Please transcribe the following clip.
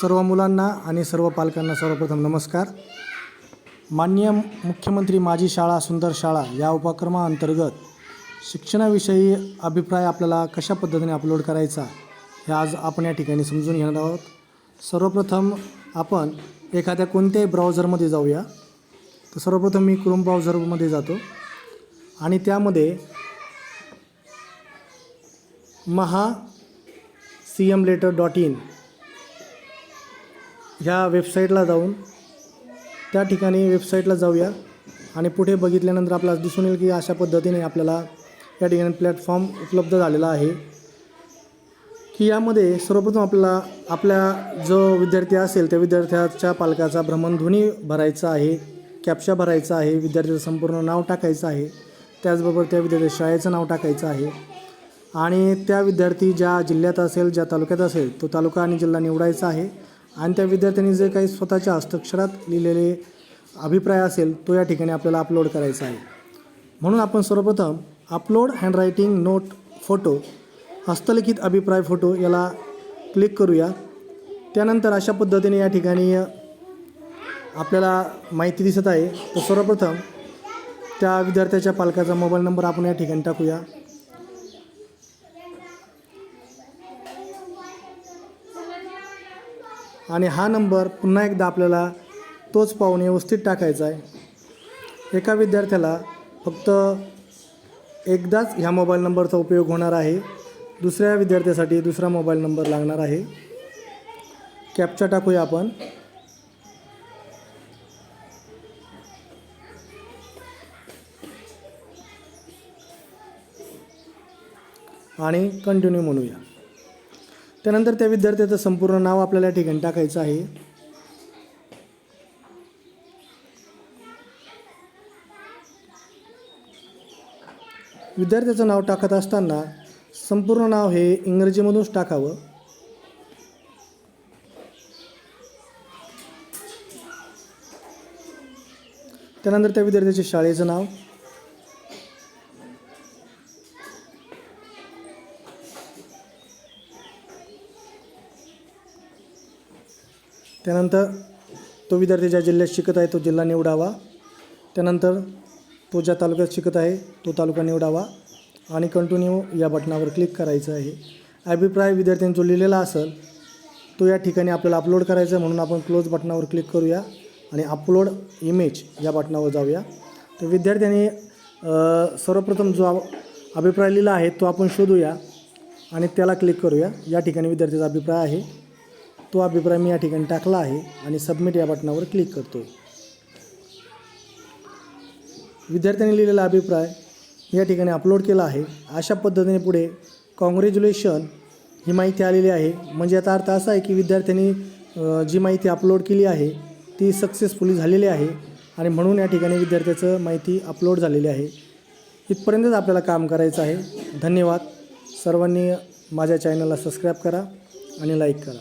सर्व मुलांना आणि सर्व पालकांना सर्वप्रथम नमस्कार. माननीय मुख्यमंत्री माझी शाळा सुंदर शाळा या उपक्रमाअंतर्गत शिक्षणाविषयी अभिप्राय आपल्याला कशा पद्धतीने अपलोड करायचा हे आज आपण या ठिकाणी समजून घेणार आहोत. सर्वप्रथम आपण एखाद्या कोणत्याही ब्राउझरमध्ये जाऊया. तर सर्वप्रथम मी क्रोम ब्राउझरमध्ये जातो आणि त्यामध्ये Maha C M letter dot in ह्या वेबसाईटला जाऊन त्या ठिकाणी वेबसाईटला जाऊया. आणि पुढे बघितल्यानंतर आपल्याला दिसून येईल की अशा पद्धतीने आपल्याला या ठिकाणी प्लॅटफॉर्म उपलब्ध झालेला आहे. की यामध्ये सर्वप्रथम आपल्याला आपल्या जो विद्यार्थी असेल त्या विद्यार्थ्याच्या पालकाचा भ्रमणध्वनी भरायचा आहे कॅप्चा भरायचा आहे विद्यार्थ्याचं संपूर्ण नाव टाकायचं आहे त्याचबरोबर त्या विद्यार्थ्या शाळेचं नाव टाकायचं आहे. आणि त्या विद्यार्थी ज्या जिल्ह्यात असेल ज्या तालुक्यात असेल तो तालुका आणि जिल्हा निवडायचा आहे. आणि त्या विद्यार्थ्यांनी जे काही स्वतःच्या हस्ताक्षरात लिहिलेले अभिप्राय असेल तो या ठिकाणी आपल्याला अपलोड करायचा आहे. म्हणून आपण सर्वप्रथम अपलोड हँडरायटिंग नोट फोटो हस्तलिखित अभिप्राय फोटो याला क्लिक करूया. त्यानंतर अशा पद्धतीने या ठिकाणी आपल्याला माहिती दिसत आहे. तर सर्वप्रथम त्या विद्यार्थ्याच्या पालकाचा मोबाईल नंबर आपण या ठिकाणी टाकूया. आणि हा नंबर पुन्हा एकदा आपल्याला तोच पाहून व्यवस्थित टाकायचा आहे. एका विद्यार्थ्याला फक्त एकदाच ह्या मोबाईल नंबरचा उपयोग होणार आहे. दुसऱ्या विद्यार्थ्यासाठी दुसरा मोबाईल नंबर लागणार आहे. कॅपचा टाकूया आपण. आणि कंटिन्यू म्हणूया. त्यानंतर त्या विद्यार्थ्याचं संपूर्ण नाव आपल्याला या ठिकाणी टाकायचं आहे. विद्यार्थ्याचं नाव टाकत असताना संपूर्ण नाव हे इंग्रजीमधूनच टाकावं. त्यानंतर त्या विद्यार्थ्याच्या शाळेचं नाव. त्यानंतर तो विद्यार्थी ज्या जिल्ह्यात शिकत आहे तो जिल्हा निवडावा. त्यानंतर तो ज्या तालुक्यात शिकत आहे तो तालुका निवडावा. आणि कंटिन्यू या बटनावर क्लिक करायचं आहे. अभिप्राय विद्यार्थ्यांनी जो लिहिलेला असेल तो या ठिकाणी आपल्याला अपलोड करायचा आहे म्हणून आपण क्लोज बटनावर क्लिक करूया आणि अपलोड इमेज या बटनावर जाऊया. तर विद्यार्थ्यांनी सर्वप्रथम जो अभिप्राय लिहिला आहे तो आपण शोधूया आणि त्याला क्लिक करूया. या ठिकाणी विद्यार्थ्याचा अभिप्राय आहे. तो अभिप्राय मी या ठिकाणी टाकला आहे आणि सबमिट या बटनावर क्लिक करतो विद्यार्थ्यांनी लिहिलेला अभिप्राय या ठिकाणी अपलोड केला आहे. अशा पद्धतीने पुढे कॉंग्रॅच्युलेशन ही माहिती आलेली आहे. म्हणजे याचा अर्थ असा आहे की विद्यार्थ्यांनी जी माहिती अपलोड केली आहे ती सक्सेसफुली झालेली आहे आणि म्हणून या ठिकाणी विद्यार्थ्याचं माहिती अपलोड झालेली आहे. इथपर्यंतच आपल्याला काम करायचं आहे. धन्यवाद. सर्वांनी माझ्या चॅनलला सबस्क्राईब करा आणि लाईक करा.